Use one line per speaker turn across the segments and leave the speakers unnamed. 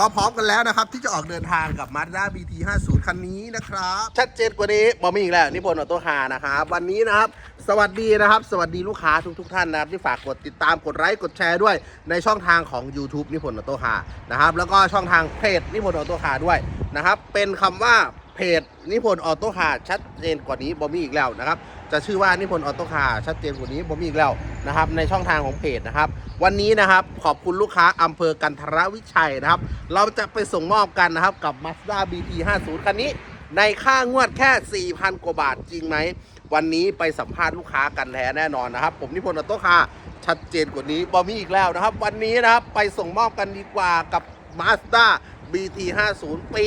ก็พร้อมกันแล้วนะครับ ที่จะออกเดินทางกับ Mazda BT 50 คันนี้นะครับ ชัดเจนกว่านี้บอมีอีกแล้วนิพนธ์ออโต้ฮานะครับ วันนี้นะครับ สวัสดีนะครับ สวัสดีลูกค้าทุกทท่านนะครับ ที่ฝากกดติดตามกดไลค์กดแชร์ด้วยในช่องทางของ YouTube นิพนธ์ออโต้ฮานะครับแล้วก็ช่องทางเพจนิพนธ์ออโต้ฮาด้วยนะครับเป็นคำว่า เพจนิพนธ์ออโต้คาชัดเจนกว่านี้บอมีอีกแล้วนะครับ จะชื่อว่านิพนธ์ออโต้คาชัดเจนกว่านี้บอมีอีกแล้วนะครับ ในช่องทางของเพจนะครับ วันนี้นะครับขอบคุณลูกค้าอำเภอกันทรวิชัยนะครับ เราจะไปส่งมอบกันนะครับกับ Mazda BT 50คันนี้ในค่างวดแค่ 4,000 กว่าบาทจริงไหม วันนี้ไปสัมภาษณ์ลูกค้ากันแท้แน่นอนนะครับ ผมนิพนธ์ออโต้คาชัดเจนกว่านี้บอมีอีกแล้วนะครับ วันนี้นะครับไปส่งมอบกันดีกว่ากับ Mazda BT 50 ปี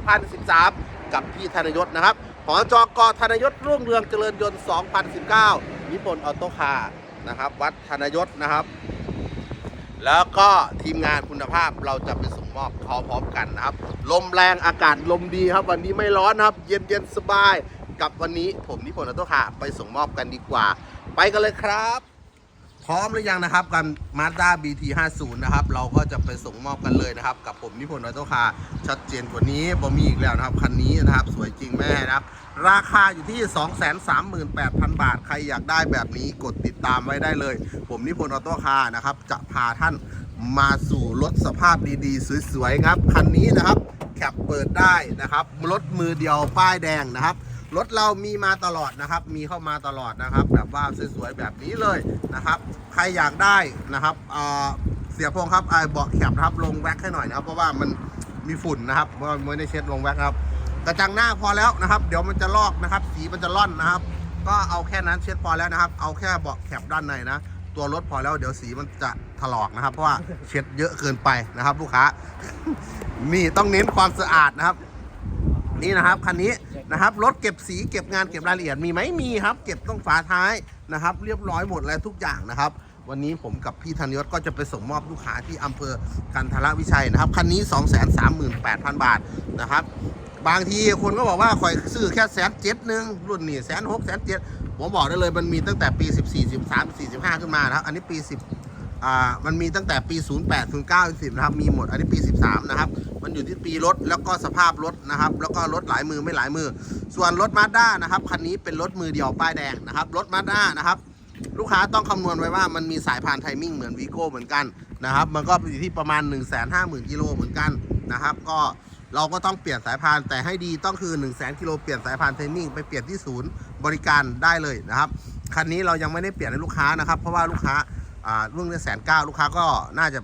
2013 กับพี่ธนยศนะครับหอจกธนยศรุ่งเรืองเจริญยนต์ 2019นิพนธ์ออโต้คาร์นะครับวัดธนยศนะครับ แล้วก็ทีมงานคุณภาพเราจะไปส่งมอบเขาพร้อมกันนะครับ ลมแรงอากาศลมดีครับ วันนี้ไม่ร้อนนะครับ เย็นเย็นสบาย กับวันนี้ผมนิพนธ์ออโต้คาร์ไปส่งมอบกันดีกว่า ไปกันเลยครับ พร้อมหรือยังนะครับกัน Mazda BT 50 นะครับ เราก็จะไปส่งมอบกันเลยนะครับ กับผมนิพนธ์ออโต้คาร์ชัดเจนกว่านี้บอมีอีกแล้วนะครับ คันนี้นะครับ สวยจริงแม่นะครับ ราคาอยู่ที่ 238,000 บาท ใครอยากได้แบบนี้กดติดตามไว้ได้เลย ผมนิพนธ์ออโต้คาร์นะครับ จะพาท่านมาสู่รถสภาพดีๆ สวยๆครับ คันนี้นะครับแคปเปิดได้นะครับ รถมือเดียวป้ายแดงนะครับ รถเรามีมาตลอดนะครับ มีเข้ามาตลอดนะครับ แบบว่าสวยๆแบบนี้เลยนะครับ ใครอยากได้นะครับเออเสียพงครับไอ้เบาะแคปนะครับลงแว็กให้หน่อยนะครับ เพราะว่ามันมีฝุ่นนะครับเพราะว่าไม่ได้เช็ดลงแว็กครับกระจังหน้าพอแล้วนะครับ เดี๋ยวมันจะลอกนะครับ สีมันจะล่อนนะครับ ก็เอาแค่นั้นเช็ดพอแล้วนะครับ เอาแค่เบาะแคปด้านในนะตัวรถพอแล้วเดี๋ยวสีมันจะถลอกนะครับ เพราะว่าเช็ดเยอะเกินไปนะครับ ลูกค้า นี่ต้องเน้นความสะอาดนะครับ นี่นะครับคันนี้ นะครับ รถเก็บสีเก็บงานเก็บรายละเอียดมีไหมมีครับ เก็บต้องฝาท้ายนะครับ เรียบร้อยหมดแล้วทุกอย่างนะครับ วันนี้ผมกับพี่ธัญยศก็จะไปส่งมอบลูกค้าที่อำเภอกันทรวิชัยนะครับคันนี้ 238,000 บาทนะครับ บางทีคนก็บอกว่าคอยซื้อแค่แสนเจ็ดหนึ่งรุ่นนี่แสนหกแสนเจ็ดผมบอกได้เลยมันมีตั้งแต่ปี 14 13 45 ขึ้นมานะครับ อันนี้ปี 10 อ่ามันมีตั้งแต่ปี 08 09 10นะครับมีหมดอันนี้ปี 13 นะครับ มันอยู่ที่ปีรถแล้วก็สภาพรถนะครับ แล้วก็รถหลายมือไม่หลายมือ ส่วนรถมาด้านะครับคันนี้เป็นรถมือเดียวป้ายแดงนะครับรถมาด้านะครับลูกค้าต้องคำนวณไว้ว่ามันมีสายพานไทมิ่งเหมือนวีโก้เหมือนกันนะครับ มันก็อยู่ที่ประมาณ 1 5 0 0 0 0กิโลเหมือนกันนะครับ ก็เราก็ต้องเปลี่ยนสายพานแต่ให้ดีต้องคือ 1 0 0 0 0 0กิโลเปลี่ยนสายพานไทมิ่งไปเปลี่ยนที่ศูนย์บริการได้เลยนะครับคันนี้เรายังไม่ได้เปลี่ยนให้ลูกค้านะครับ เพราะว่าลูกค้า อ่ารุ่นแสนเก้าลูกค้าก็น่าจะ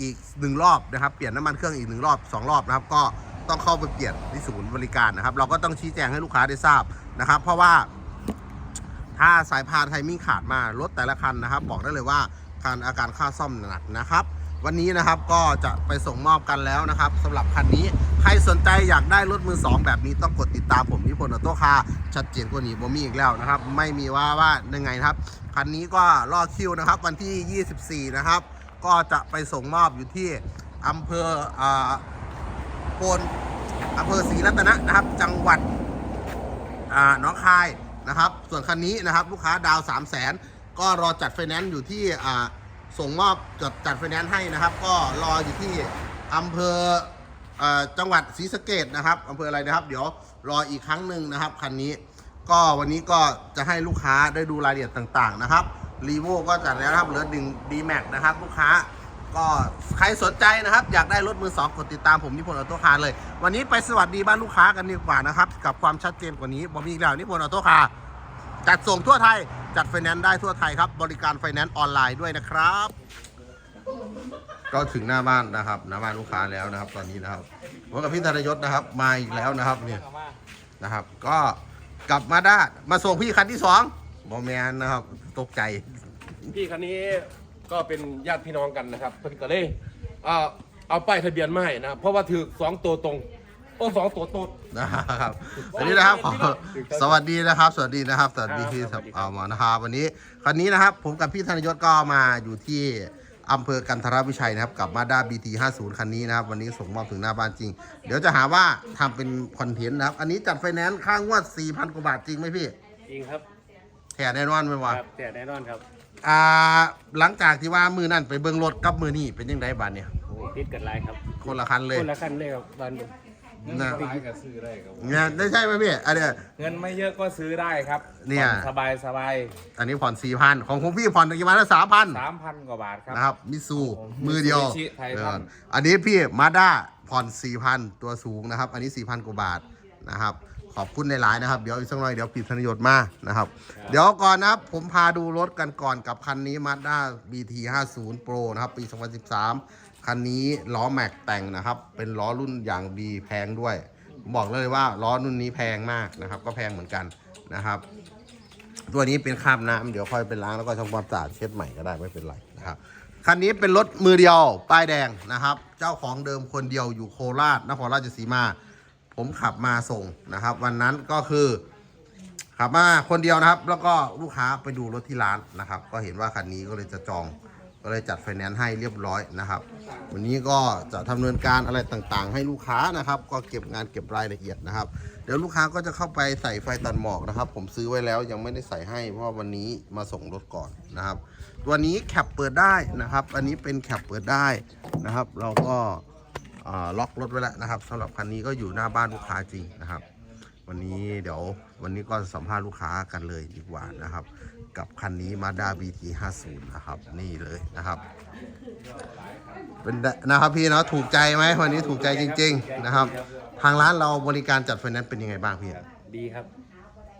อีกหนึ่งรอบนะครับ เปลี่ยนน้ำมันเครื่องอีกหนึ่งรอบสองรอบนะครับ ก็ต้องเข้าไปเปลี่ยนที่ศูนย์บริการนะครับ เราก็ต้องชี้แจงให้ลูกค้าได้ทราบนะครับ เพราะว่า ถ้าสายพานไทมิ่งขาดมารถแต่ละคันนะครับ บอกได้เลยว่าการอาการค่าซ่อมหนักนะครับ วันนี้นะครับก็จะไปส่งมอบกันแล้วนะครับสำหรับคันนี้ใครสนใจอยากได้รถมือสองแบบนี้ต้องกดติดตามผมที่พลออโต้คาชัดเจนกว่านี้บ่มีอีกแล้วนะครับ ไม่มีว่าว่ายังไงนะครับ คันนี้ก็รอคิวนะครับวันที่ 24 นะครับ ก็จะไปส่งมอบอยู่ที่อำเภออ่าโพนอำเภอศรีรัตนะนะครับ จังหวัดอ่าหน้องคายนะครับ ส่วนคันนี้นะครับลูกค้าดาว 3 0 0แสนก็รอจัดไฟแนนซ์อยู่ที่อ่า ส่งมอบจัดจัดไฟแนนซ์ให้นะครับ ก็รออยู่ที่อำเภอจังหวัดศรีสะเกดนะครับอำเภออะไรนะครับ เดี๋ยวรออีกครั้งหนึ่งนะครับคันนี้ ก็วันนี้ก็จะให้ลูกค้าได้ดูรายละเอียดต่างๆนะครับรีโวก็จัดแล้วนะครับเหลือดึงดีแม็กนะครับ ลูกค้า ก็ใครสนใจนะครับ อยากได้รถมือสองกดติดตามผมนิพนธ์ออโต้คาร์เลย วันนี้ไปสวัสดีบ้านลูกค้ากันดีกว่านะครับ กับความชัดเจนกว่านี้ผมมีอีกแล้วนิพนธ์ออโต้คาร์ จัดส่งทั่วไทย จัดไฟแนนซ์ได้ทั่วไทยครับ บริการไฟแนนซ์ออนไลน์ด้วยนะครับ ก็ถึงหน้าบ้านนะครับหน้าบ้านลูกค้าแล้วนะครับ ตอนนี้นะครับผมกับพี่ธนยศนะครับ มาอีกแล้วนะครับเนี่ยนะครับ ก็กลับมาได้มาส่งพี่คันที่สองบอแมนนะครับ ตกใจ
พี่คันนี้ก็เป็นญาติพี่น้องกันนะครับเพิ่นก็เลยเอาเอาป้ายทะเบียนมาให้นะครับเพราะว่าถือสองตัวตรง โอ้สองตัวตด
นะครับวันนี้นะครับขอสวัสดีนะครับ สวัสดีนะครับ สวัสดีพี่
ครับสวัสดีครับ
เอาหมอนะครับวันนี้คันนี้นะครับผมกับพี่ธนยศก็มาอยู่ที่อำเภอกันทรวิชัยนะครับกับมาด้า BT 50คันนี้นะครับ วันนี้ส่งมอบถึงหน้าบ้านจริง เดี๋ยวจะหาว่าทำเป็นคอนเทนต์นะครับ อันนี้จัดไฟแนนซ์ค่างวด 4,000 กว่าบาทจริงไหมพี่
จริงครับ
แถแน่นอนไหมวะ
ครับแต่แน่นอนครับ
อ่าหลังจากที่ว่ามือนั่นไปเบิ่งรถกับมือนี่เป็นยังไงบ้านเนี่ย
โอ้โห
ติดกันหลายครับ
คนละคันเลย
คนละขั้นเลยครับบ้าน
นะ
หลายก็ซื้อได้ครับ
เนี่ยได้ใช่ไหมพี่อันเนี้ย
เงินไม่เยอะก็ซื้อได้ครับ
เนี่ย
สบายสบาย
อันนี้ผ่อนสี่พันของผมพี่ผ่อนกี่วันละสามพัน
สามพันกว่าบาทครับ
นะครับมิซูมือเดียว
Mitsubishi ไททัน
เอออันนี้พี่มาด้าผ่อนสี่พันตัวสูงนะครับ อันนี้สี่พันกว่าบาทนะครับ ขอบคุณในหลายๆนะครับ เดี๋ยวอีกสักหน่อยเดี๋ยวปิดธนยศมานะครับ เดี๋ยวก่อนนะครับผมพาดูรถกันก่อนกับคันนี้ Mazda BT 50 Pro นะครับ ปี 2013 คันนี้ล้อแม็กแต่งนะครับ เป็นล้อรุ่นอย่างดีแพงด้วยผมบอกเลยว่าล้อรุ่นนี้แพงมากนะครับ ก็แพงเหมือนกันนะครับ ตัวนี้เป็นคราบน้ำเดี๋ยวค่อยไปล้างแล้วก็ทำความสะอาดเช็ดใหม่ก็ได้ไม่เป็นไรนะครับคันนี้เป็นรถมือเดียวป้ายแดงนะครับ เจ้าของเดิมคนเดียวอยู่โคราชนครราชสีมา ผมขับมาส่งนะครับ วันนั้นก็คือขับมาคนเดียวนะครับ แล้วก็ลูกค้าไปดูรถที่ร้านนะครับ ก็เห็นว่าคันนี้ก็เลยจะจองก็เลยจัดไฟแนนซ์ให้เรียบร้อยนะครับ วันนี้ก็จะทำเนินการอะไรต่างๆ ให้ลูกค้านะครับ ก็เก็บงานเก็บรายละเอียดนะครับ เดี๋ยวลูกค้าก็จะเข้าไปใส่ไฟตัดหมอกนะครับ ผมซื้อไว้แล้วยังไม่ได้ใส่ให้ เพราะวันนี้มาส่งรถก่อนนะครับ ตัวนี้แคปเปิดได้นะครับ อันนี้เป็นแคปเปิดได้นะครับ เราก็ล็อกรถไว้แล้วนะครับสำหรับคันนี้ก็อยู่หน้าบ้านลูกค้าจริงนะครับ วันนี้เดี๋ยววันนี้ก็สัมภาษณ์ลูกค้ากันเลยดีกว่านะครับ กับคันนี้ Mazda BT 50นะครับ นี่เลยนะครับ เป็นนะครับพี่เนาะถูกใจไหมวันนี้ถูกใจจริง ๆ นะครับ ทางร้านเราบริการจัดไฟแนนซ์เป็นยังไงบ้างพี่
ดีครับ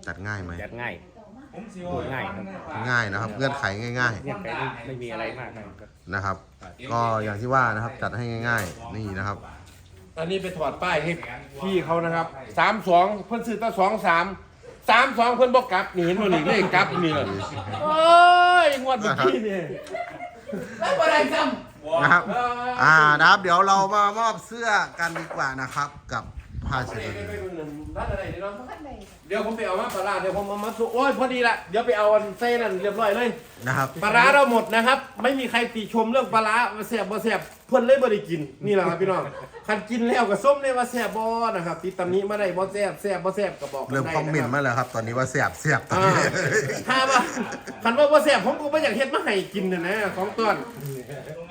จัดง่ายไหม
จัดง่ายพูดง่ายครับ
ง่ายนะครับเงื่อนไขง่าย
เนี่ยไปไม่ไม่มีอะไรมากนะครับ
ๆนะครับ ก็อย่างที่ว่านะครับจัดให้ง่าย ๆ นี่นะครับ
อันนี้ไปถอดป้ายให้พี่เขานะครับสามสองเพิ่นซื้อตั้งสองสามสามสองเพิ่นบอกกลับนี่เห็นบ่นี่เลขกลับนี่เลยโอ้ยงวดเมื่อกี้นี่แล้วบ่ได้ซ้ำ
นะครับ อ่านะครับเดี๋ยวเรามามอบเสื้อกันดีกว่านะครับกับผ้าเช็ดตัวนี้
ร้านอะไรเนี่ยเนาะเดี๋ยวผมไปเอามาปลาร้าเดี๋ยวผมเอามาสุโอ้ยพอดีละเดี๋ยวไปเอาอันเส้นนั่นเรียบร้อยเลย
นะครับ
ปลาร้าเราหมดนะครับ ไม่มีใครติชมเรื่องปลาร้าว่าแซ่บบ่แซ่บเพิ่นเลยบ่ได้กินนี่แหละครับพี่น้อง คันกินแล้วก็ส้มเลยว่าแซ่บบ่นะครับติดตำหนี้มาได้บ่แซ่บแซ่บบ่แซ่บก็บอกกั
เริ่ม
ได้
คอมเมนต์ะ
รับ
มาแล้วครับ ตอนนี้ว่าเสียบเสียบตอน
อ่า
นี้
ถ้าว่าคันว่าบ่แซ่บผมก็บ่อยากเฮ็ดมาให้กินน่ะนะของต้น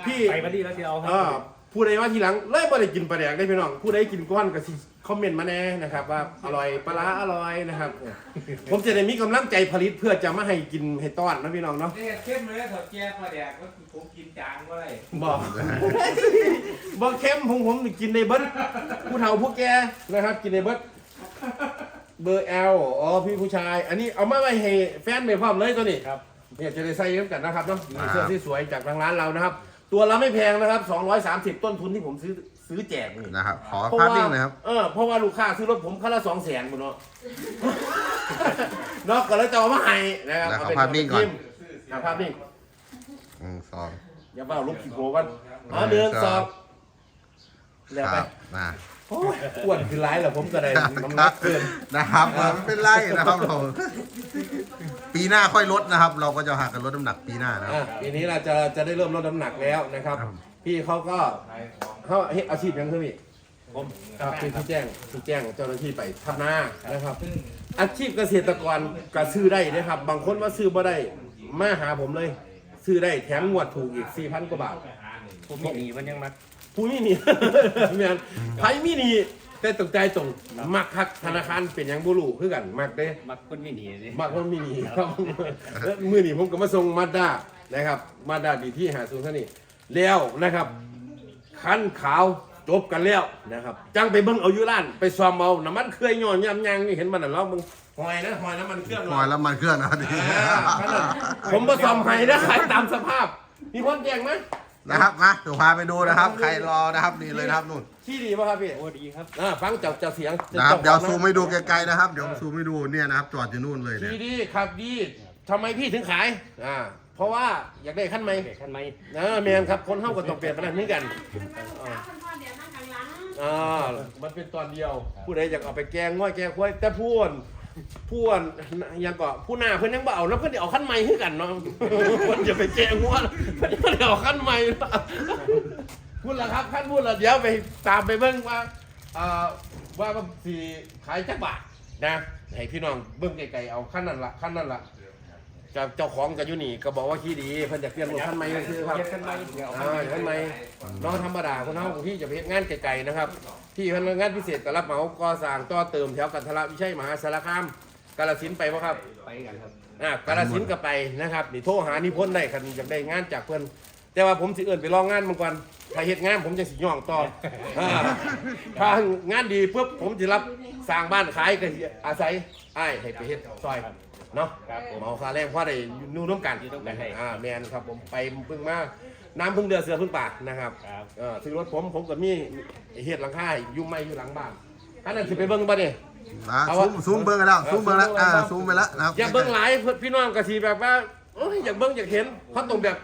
พี่
ไปพอดีแล้วเดียวครั
เออ ผู้ใดว่าทีหลังเลยบ่ได้กินปลาแดกได้พี่น้องผู้ใดกินก้อนก็สิคอมเมนต์มาแน่นะครับ ว่าอร่อยปลาร้าอร่อยนะครับ ผมจะได้มีกำลังใจผลิตเพื่อจะมาให้กินให้ต้อนนะพี่น้องเนาะ
เนี่ยเข้มเลยถอดแก้มาแดกก็ผมกินจางก็ได้
บอกบอกเข้มผมผมนี่กินในเบิดผู้เฒ่าผู้แก่นะครับ กินในเบิดเบอร์แอลอ๋อพี่ผู้ชาย อันนี้เอามาไว้ให้แฟนไปพร้อมเลยตัวนี้
ครับ
เนี่ยจะได้ใส่กันกันนะครับเนาะ
ครับ
เสื้อที่สวยจากทางร้านเรานะครับ ตัวละไม่แพงนะครับ 230 ต้นทุนที่ผมซื้อซื้อแจกนี่
นะครับ ขอ
เพราะ
ภาพ
ว่า
นิ่งหนะครับ
เออเพราะว่าลูกค้าซื้อรถผมคันละสองแสนบุญเนาะ เนาะก็เลยจะเอามาให้นะครับ
แล้วขอ
เเป็
ภาพนิ่งก่อน
อะภาพนิ่ง
หนึ่งสอง
อย่าเปล่าลูกขี้โผกันอ๋อเดือนสองแล้ว
ค
ไป
รับมา
โอ้ยอ้วนคือร้ายเหรอผมก็ได้น้ำหนักเกิน
นะครับไม่เป็นไรนะครับเรา ปีหน้าค่อยลดนะครับ เราก็จะหากันลดน้ำหนักปีหน้านะครับ
อะทีนี้เราจะจะได้เริ่มลดน้ำหนักแล้วนะครับ
ครับ
พี่เขาก็เขาเฮ็ดอาชีพยังคือพี่
ผม
ครับที่ที่แจ้งที่แจ้งเจ้าหน้าที่ไปทำนานะครับ อาชีพเกษตรกรก็ซื้อได้นะครับ บางคนว่าซื้อบ่ได้มาหาผมเลย ซื้อได้แถมงวดถูกอีก4,000กว่าบาท
ผมมีหนีมันยังมัก
ผู้มีหนี่แม่นไผมีหนี่แต่ตกใจตรงมักคักธนาคารเป็นหยังบ่รู้คือกันมักเด้
มักคนไม่หนีสิ
มากกว่ามินิครับแล้วมือนี้ผมก็มาส่งมาด้านะครับมาด้าดีที่หาสูงท่านี่แล้วนะครับคันขาวจบกันแล้วนะครับจังไปเบิ่งเอาอยู่ร้าน ไปซ้อมเอาน้ำมันเคยย่อนยำยังนี่เห็นมันน่ะลองเบิ่งหอยนะหอยน้ำมันเครื่อง
หน่อยแล้วมันเคลื่อนนะครับ
อ่าขนาดผมมาซ้อมให้นะขายตามสภาพ มีคนแจ้งไหม
นะครับมาเดี๋ยวพาไปดูนะครับ ใครรอนะครับนี่เลยนะครับนู่น
ที่ดีป่ะครับพี่
โอ้ดีครับ
อ่าฟังจากจากเสียง
นะครับเดี๋ยว
จ้าของ
ซูมให้ดูไกลๆนะครับเดี๋ยวซูมให้ดูเนี่ยนะครับจอดอยู่นู่นเลยเนี่ย
ดีดีครับดีทำไมพี่ถึงขายอ่าเพราะว่าอยากได้ขั้นไหม
เด็กขั้นไหม
นะแมนครับคนเท่ากับต้องเปลี่ยนไปแบบนี้กันอ่ามันเป็นตอนเดียว ผู้ใดอยากเอาไปแกงง่อยแกงควายแต่พูน พูนยังก็ผู้หน้าเพิ่นยังบ่เอาแล้วเพิ่นสิเอาขั้นใหม่คือกันเนาะเพิ่นจะไปแกงง่วเพิ่นจะเอาขั้นใหม่พูดละครับขั้นพูดละเดี๋ยวไปตามไปเบิ่งว่าอ่าว่าสิขายจักบาทนะให้พี่น้องเบิ่งไกลๆเอาขั้นนั้นละขั้นนั้นละ กับเจ้าของกับยูนี่ก็บอกว่าขี้ดีเพิ่นจะเปลี่ยนรถคันใหม่ก็คือครับ
เฮ็ดกันไหมเดี๋ยวเอา
อ่าคันใหม่น้องธรรมดาคนเฮาที่จะไปเฮ็ดงานไกลๆนะครับ ที่เพิ่นงานพิเศษก็รับเหมาก่อสร้างต่อเติมแถวกันทละวิชัยมหาสารคามกาฬสินธุ์ไปบ่ครับ
ไปกันครับ
อ่ากาลสินธุ์ก็ไปนะครับนี่โทรหานิพนธ์ได้คันอยากได้งานจากเพื่อนแต่ว่าผมสิเอื่นไปลองงานมันก่อนถ้าเฮ็ดงานผมจะสิย่องต่ออ่าถ้างานดีปุ๊บผมจะรับสร้างบ้านขายก็สิอาศัยอ้ายให้ไปเฮ็ดซอย เนาะ
ครับผม
เมาค่าแรงพอได้นู่ร่วมกัน
อยู่ร่วมกันให้
อ่าแมนครับผมไปเพิ่งมาน้ำเพิ่งเดือดเสือเพิ่งปากนะครับ
ครับ
เออซื้อรถผมผมก็มีเฮ็ดหลังคาให้อยู่ไม่อยู่หลังบ้านอันนั้นสิไปเบิ่งบ่เนี่ย
นะ
เอา
ซู
วะ
มซูมเบิ้งกันแล้ว
เอา
ซูมเบิ้งแล้ว
ซูมเบิ่ง
อ่า
แล้ว
ซูมไปแล้วนะครับ
อย่าเบิ้งหลายพี่น้องกะทีแบบว่าโอ้ยอยากเบิ้งอยากเห็นเขาต้องแบบ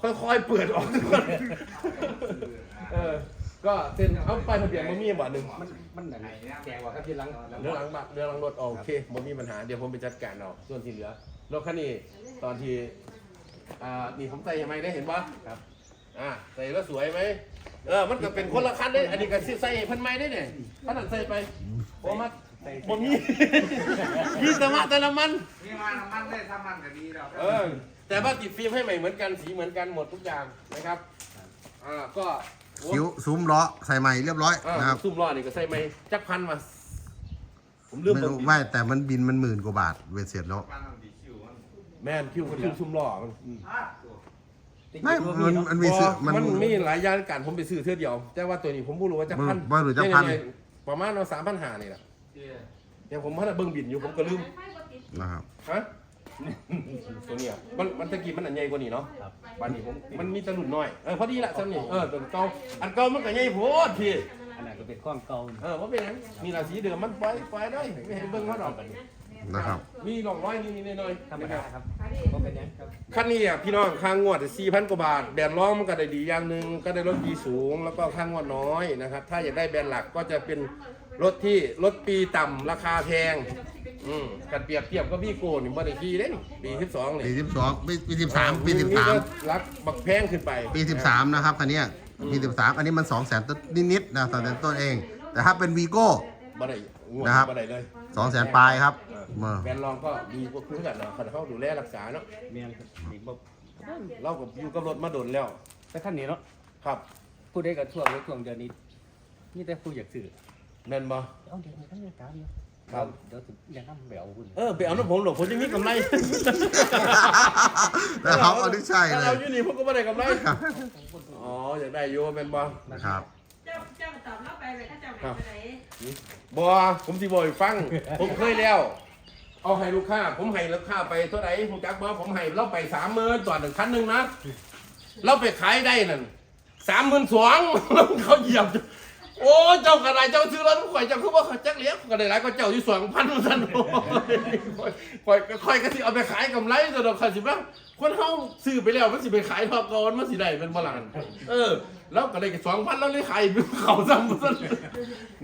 ค่อยๆเปิดออกทุกคนเออ ก็เซ็นเอาไปายทะเบียนบ่มีบ่หนึ่ง
มันมันไหนแกงว่าครับที่หลัง
เรื่องหลังบัตรเรื่องหลังรถโอเคบ่มีปัญหาเดี๋ยวผมไปจัดการเอาส่วนที่เหลือรถคันนี้ตอนที่อ่านี่ผมใส่ยังไงได้เห็นบ่ครับอ่าใส่แล้วสวยไหมเออมันก็เป็นคนละคันได้อันนี้ก็ใส่เพิ่นใหม่ได้เนี่ยขนาดใส่ไปบ่มาบ่มีมีแต่มาแต่ละมัน
มีมาน้ำมันได้ทำมันก็ดีแล้ว
เออแต่ว่าติดฟิล์มให้ใหม่เหมือนกันสีเหมือนกันหมดทุกอย่างนะครับอ่าก็
คิ้วซูมล้อใส่ใหม่เรียบร้อย
อ่า
นะครับ
ซุ่มล้อนี่ก็ใส่ไม่จักพันมาผมลืม
ไม่
เบิ่
รู้
ง
ไม่แต่มันบินมันหมื่นกว่าบาทเวทเสร็จแล้ว
มันต้องดีคิวมัน
แม่นคิวคิวซุ่มล้อมัน
อ้าวตัว
ไม่มันมันมีซื้อมัน
มันมีหลายอย่างกันผมไปซื้อเท่าเดียว แต่ว่าตัวนี้ผมบ่รู้ว่าจักพัน
บ่รู้จักพัน
เนี่ยๆประมาณเอาสามพันห้านี่แหละ
เจ้
อย่างผมพันเบิ่งบินอยู่ผมก็ลืม
นะครับ
ฮะ ตัวเนี้ยมันมันตะกี้มันอันใหญ่กว่านี้เนาะ
ครับ
บัดนี้ผมมันมีแตะลุ่นน้อยเออพอดีละซ้ำนี่เออตัวเก่าอันเก่ามันก็ใหญ่โพดพี่
อันนั้นก็เป็นความเก่า
เออว่าเป็นหยังมีราศีเดิมมันปล่อยปล่อยได้ไม่ให้เบิ่งเขาดอก
นะครับ
มีร่องรอยนี่นี่น้อย
ธรรม
นะค
ดา
รับ
ครับก็เป็นอย่างครับ
คันนี้อะพี่น้องค่างวดสี่พันกว่าบาทแบรนด์ร้องมันก็ได้ดีอย่างหนึ่งก็ได้รถปีสูงแล้วก็ค่างวดน้อยนะครับถ้าอยากได้แบรนด์หลักก็จะเป็นรถที่รถปีต่ำราคาแพง อืมกันเปรียบเทียบก็พี่โกนี่บ่ได้ขี่เด้นปีสิบสองนี่
ปีสิบสองปีปีสิบสามปีสิบสาม
รักบักแพงขึ้นไป
ปีสิบสามนะครับคันเนี้ยปีสิบสามอันนี้มันสองแสนต้นนิดๆนะสองแสนต้นเอง แต่ถ้าเป็นวีโก้
บ่ได้งวด
นะครับ
บ่ได้เลย
สองแสนปลายครับ
เออ
เมื่อ
แบรนด์รองก็ดีกว่าเพื่อนเนาะคันเขาดูแลรักษาเนาะ
เมียนครับดีบ่
เราก็อยู่กับรถมาโดนแล้ว
แต่ท่านนี้เนาะ
ครับ
ผู้ใดก็ช่วงในช่วงเดือนนี้นี่แต่ผู้อยากซื้อ
แม่นบ่
เอาเดี๋ยวนี้ท่านจะตามอยู่
ครับ
เดี๋ยวสิเดี๋ยวน้ำแบวคุณ
เออไปเอาน้ำผมหรอกผมจะมีกำไร
แต่เขาเอาที่ใช่
ถ้า
เล
เรา
ย
อยู่นี่ผมก็ไม่ได้กำไรอ๋ออยากได้อยู่แม่นบ่
นะครับ
เจ้าเจ้าตอบแล้วไปเลยถ้าเจ้าไหนไปไหน
บ่ผมสิบ่ให้ฟัง ผมเคยแล้ว เอาให้ลูกค้า ผมให้ลูกค้าไปเท่าไหร่ผมจักบ่ผมให้เราไปสามหมื่นต่อหนึ่งคันหนึ่งนะเราไปขายได้นั่นสามหมื่นสองเขาเหยียบ โอ้เจ้ากระไรเจ้าซื้อรถข่อยเจ้าคือว่าเขาจักเลี้ยงก็ได้หลายก็เจ้าอยู่สองพันท่านโอ้ยข่อยข่อยก็สิเอาไปขายกำไรซะดอกค่ะสิว่าคนเฮาซื้อไปแล้วมันสิไปขายทอก่อนมันสิได้เป็นบ่ล่ะเออ แล้วก็ได้สองพันแล้วเลยขายเขาซ้ำซั่น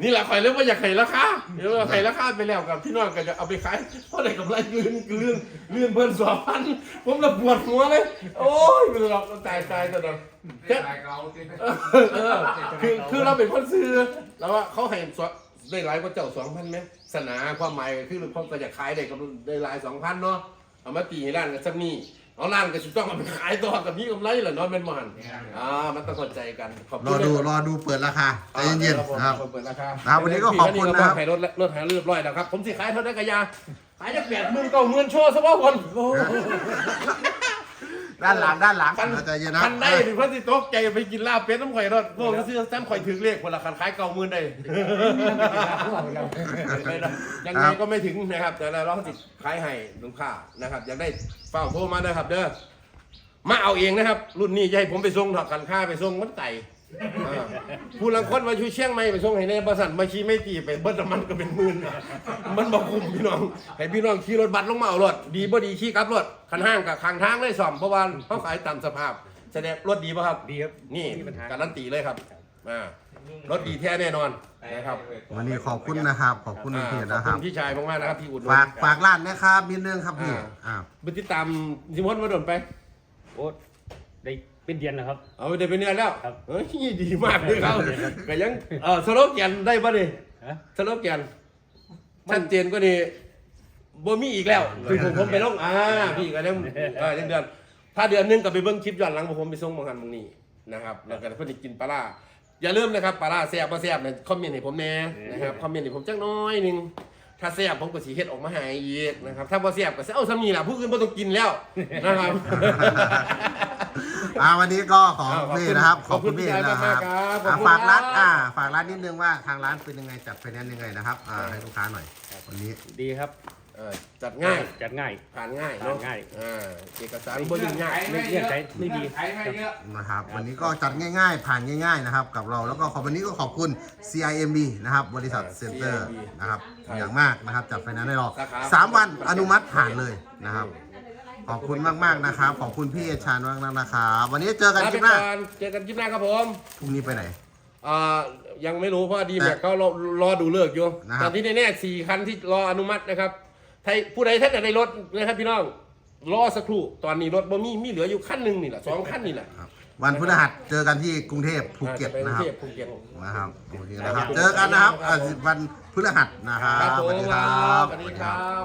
นี่แหละข่อยเลยว่าอยากให้ราคาเดี๋ยวให้ราคาไปแล้วกับพี่น้องก็จะเอาไปขายเพราะได้กำไรเลื่อนเลื่อนเลื่อนเพิ่นสองพันผมละปวดหัวเลย โอ้ยมันหลอกตายตายซะดอก
ได้หลายเก่าสิ
เออเออคือคือเราเป็นคนซื้อแล้วว่าเขาให้สองได้หลายกว่าเจ้าสองพันไหมสนาความหมายก็คือเขาก็จะขายได้กับได้หลายสองพันเนาะเอามาตีให้ร้านกันสักนี่เอาร้านก็จะต้องเอาไปขายต่อกับพี่กำไรเหรอเนาะเป็นมันอ่ามันต้องเข้าใจกันขอบ
ร
คุ
อ
ณ
ดูรอดูเปิดราคาใจเย็นๆนะครับ
เปิดราคา
ครับวันนี้ก็ขอบคุณนะครับ
ขายรถและรถหาเรียบร้อยแล้วครับ ผมสิขายเท่าได้กระยาขายจะแปดหมื่นเก้าหมื่นโชว์ซะว่าคนโอ้
ด้านหลังด้านหลัง
คัน
ใจเย็นนะ
คันได้ถึงพระสิตกใจไปกินลาบเป็ดน้ำข่อยรถพวกซื้อแซมข่อยถึงเลขคนละคันขายเก้าหมื่นได้ยังไงก็ไม่ถึงนะครับ แต่เราติดขายให้ลูกค้านะครับอยากได้เฝ้าโทรมาเด้อครับ เด้อมาเอาเองนะครับ รุ่นนี้จะให้ผมไปส่งถอดกันค่าไปส่งมันไต่ อ่าผู้ลังคนมาช่วยเชียงใหม่ไปส่งให้ในบริษัทมาขี่ไม่ตีไปเบิ้ลน้ำมันก็เป็นหมื่นมันบอกคุมพี่น้องให้พี่น้องขี่รถบัสลงมาเอารถดีบ่ดีขี่กลับรถคันห้างกับข้างทางเลยซ่อมเพราะว่าเขาขายตามสภาพแสดงรถดีป่ะครับ
ดีครับ
นี่
ไม่มีปัญหา
การันตีเลยครับอ่ารถดีแท้แน่นอนนะครับ
วันนี้ขอบคุณนะครับ ขอบคุณพี่
อ่า
นะ
ข
ค
อบ
รับ
คุณพี่ชายมากๆนะครับที่อุดหนุน
ฝากฝากร้านนะครับนิดนึงครับพี่
อ่า
อ่า
ไปติดตามซิมอนมาโดนไป
โอ้ได้ เป็นเดือนแล้วครับ
เอาไปได้เป็นเดือนแล้ว
ครับ
เฮ้ยดีมากเลยครับก็ยังเออสโลแกนได้ป่ะนี่
ฮะ
สโลแกนชัดเจนก็นี่บ่มีอีกแล้วคือผมผมไปลงอ่าพี่ก็ยังเออยังเดือน ถ้าเดือนหนึงก็ไปเบิ่งคลิปย้อนหลังของผมไปส่งบางหันบางนี้นะครับแล้วก็เพิ่นสิกินปลาร้าอย่าลืมนะครับปลาร้าแซ่บบ่แซ่บเนี่ยคอมเมนต์ให้ผมแหน่นะครับคอมเมนต์ให้ผมจักหน้อยหนึงถ้าแซ่บผมก็สิเฮ็ดออกมาให้อีกนะครับถ้าบ่แซ่บก็สิเอาซ้ำนี้ล่ะผู้อื่นบ่ต้องกินแล้วนะครับ
อ่าวันนี้ก็ขอบ
อ้าว
คุณพี่นะครับ ข
ข
อ
อ
บบ
คุ
คุณ
ณ
พี่
พี่
นะค
มา
รั
ก
บ
ครับขอบ
อ่า
คุณ
ฝากร้าน
ครับ
อ่าฝากร้านนิดนึงว่าทางร้านเป็นยังไงจัดไฟแนนซ์ยังไงนะครับอ่าให้ลูกค้าหน่อยวันนี้
ดีครับ
เออจัดง่าย
จัดง่าย
ผ่านง่ายเนาะ
ผ่านง่าย
อ่าเอกสารบ่ยุ่งยาก
ไม่เงื่อนไขไม่มี
ไขไม่เยอะ
นะครับวันนี้ก็จัดง่ายๆ ผ่านง่ายๆนะครับกับเราแล้วก็ขอบวันนี้ก็ขอบคุณ CIMB นะครับบริษัทเซ็นเตอร์นะครับอย่างมากนะครับจัดไฟแนนซ์ให้เราสามวันอนุมัติผ่านเลยนะครับ ขอบคุณมากๆนะครับ ขอบคุณพี่เอชานมากๆนะครับวันนี้เจอกัน
ลา
ค
ไป
ลิปหน้า
ก่อนเจอกันคลิปหน้าครับผม
พรุ่งนี้ไปไหน
อ่ายังไม่รู้เพราะว่าดีแม็ก
แต่
ก็รอรอดูเลิกอยู่
นะครับ
แต่ที่แน่ๆสี่คันที่รออนุมัตินะครับใครผู้ใดท่านใดได้รถนะครับพี่น้องรอสักครู่ตอนนี้รถบ่มีมีเหลืออยู่คันหนึ่งนี่แหละสองคันนี่แหละ
ครับวันพฤหัสเจอกันที่กรุงเทพภูเก็ต
อ่าจไป
นะครับ
งทพภูเก็ต
นะครับโอเคนะครับ เจอกันนะครับอ่าวันพฤหัสนะครับ
ครับผม
สวัสดีค
ค
รั
รับบสวัสดีครับ